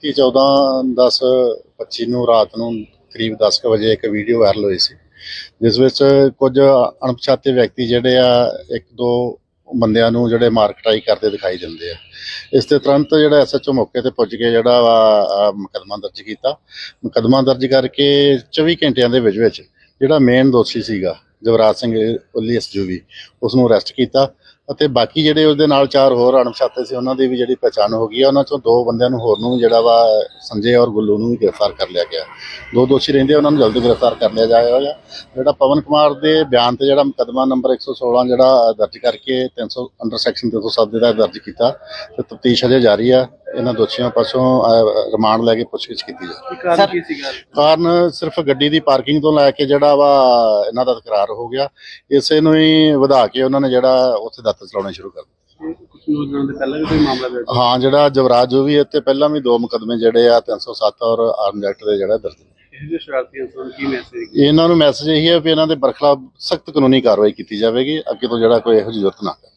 ਕਿ 14 10 25 ਨੂੰ ਰਾਤ ਨੂੰ ਕਰੀਬ 10 ਕੁ ਵਜੇ ਇੱਕ ਵੀਡੀਓ ਵਾਇਰਲ ਹੋਈ ਸੀ। ਜਿਸ ਵਿੱਚ ਕੁਝ ਅਣਪਛਾਤੇ ਵਿਅਕਤੀ ਜਿਹੜੇ ਆ, ਇੱਕ ਦੋ ਬੰਦਿਆਂ ਨੂੰ ਜਿਹੜੇ ਮਾਰਕਟਾਈ ਕਰਦੇ ਦਿਖਾਈ ਦਿੰਦੇ ਆ। ਇਸ ਤੇ ਤੁਰੰਤ ਜਿਹੜਾ ਐਸਐਚਓ ਮੌਕੇ ਤੇ ਪੁੱਜ ਕੇ ਜਿਹੜਾ ਵਾ ਮੁਕੱਦਮਾ ਦਰਜ ਕੀਤਾ। ਮੁਕੱਦਮਾ ਦਰਜ ਕਰਕੇ 24 ਘੰਟਿਆਂ ਦੇ ਵਿੱਚ ਵਿੱਚ ਜਿਹੜਾ ਮੇਨ ਦੋਸ਼ੀ ਸੀਗਾ ਜਵਰਾਜ ਸਿੰਘ ਉੱਲੀ ਐਸਯੂਵੀ ਉਸ ਨੂੰ ਅਰੈਸਟ ਕੀਤਾ ਅਤੇ ਬਾਕੀ ਜਿਹੜੇ ਉਹਦੇ ਨਾਲ ਚਾਰ ਹੋਰ ਅਣਪਛਾਤੇ ਸੀ, ਉਹਨਾਂ ਦੀ ਵੀ ਜਿਹੜੀ ਪਛਾਣ ਹੋ ਗਈ ਹੈ ਉਹਨਾਂ ਚੋਂ ਦੋ ਬੰਦਿਆਂ ਨੂੰ ਹੋਰ ਨੂੰ ਵੀ ਜਿਹੜਾ ਵਾ ਸੰਜੇ ਔਰ ਗੁੱਲੂ ਨੂੰ ਵੀ ਗ੍ਰਿਫਤਾਰ ਕਰ ਲਿਆ ਗਿਆ। ਦੋ ਦੋਸ਼ੀ ਰਹਿੰਦੇ ਉਹਨਾਂ ਨੂੰ ਜਲਦੀ ਗ੍ਰਿਫਤਾਰ ਕਰ ਲਿਆ ਜਾਏਗਾ ਜਿਹੜਾ ਪਵਨ ਕੁਮਾਰ ਦੇ ਬਿਆਨ ਤੇ ਜਿਹੜਾ ਮੁਕੱਦਮਾ ਨੰਬਰ 116 ਜਿਹੜਾ ਦਰਜ ਕਰਕੇ 300 ਅੰਡਰ ਸੈਕਸ਼ਨ 307 ਦਾ ਦਰਜ ਕੀਤਾ, ਤੇ ਤਫਤੀਸ਼ ਅਜੇ ਜਾਰੀ ਆ। ਇਹਨਾਂ ਦੋਸ਼ੀਆਂ ਪਾਸੋਂ ਅਹ, ਰਿਮਾਂਡ ਲੈ ਕੇ ਪੁੱਛਗਿੱਛ ਕੀਤੀ ਜਾ ਰਹੀ ਇਹ ਕਾਰਨ ਕੀ ਸੀਗਾ? ਕਾਰਨ ਸਿਰਫ ਗੱਡੀ ਦੀ ਪਾਰਕਿੰਗ ਤੋਂ ਲੈ ਕੇ ਜਿਹੜਾ ਵਾ ਇਹਨਾਂ ਦਾ ਤਕਰਾਰ ਹੋ ਗਿਆ ਇਸੇ ਨੂੰ ਹੀ ਵਧਾ ਕੇ ਉਹਨਾਂ ਨੇ ਜਿਹੜਾ ਉੱਥੇ ਦਾਤਰ ਚਲਾਉਣੇ ਸ਼ੁਰੂ ਕਰ ਦਿੱਤੇ। ਇਹ ਕੁਝ ਨੌਜਵਾਨਾਂ ਦੇ ਪਹਿਲਾਂ ਵੀ ਕੋਈ ਮਾਮਲਾ ਦਰਜ ਹੈ? ਹਾਂ ਜਿਹੜਾ ਜਵਰਾਜ ਜੋ ਵੀ ਇੱਥੇ ਪਹਿਲਾਂ ਵੀ ਦੋ ਮੁਕੱਦਮੇ ਜਿਹੜੇ ਆ 307 ਔਰ ਆਰਮ ਐਕਟ ਦੇ ਜਿਹੜਾ ਦਰਜ ਨੇ। ਇਹ ਜਿਹੇ ਸ਼ਰਾਰਤੀ ਅਨਸਰਾਂ ਨੂੰ ਕੀ ਮੈਸੇਜ ਇਹਨਾਂ ਨੂੰ ਮੈਸੇਜ ਇਹੀ ਹੈ ਵੀ ਇਹਨਾਂ ਦੇ ਬਰਖਲਾਫ ਸਖਤ ਕਾਨੂੰਨੀ ਕਾਰਵਾਈ ਕੀਤੀ ਜਾਵੇਗੀ ਅੱਗੇ ਤੋਂ ਜਿਹੜਾ ਕੋਈ ਇਹੋ ਜਿਹੀ ਜ਼ਰੂਰਤ ਨਾ ਕਰੇ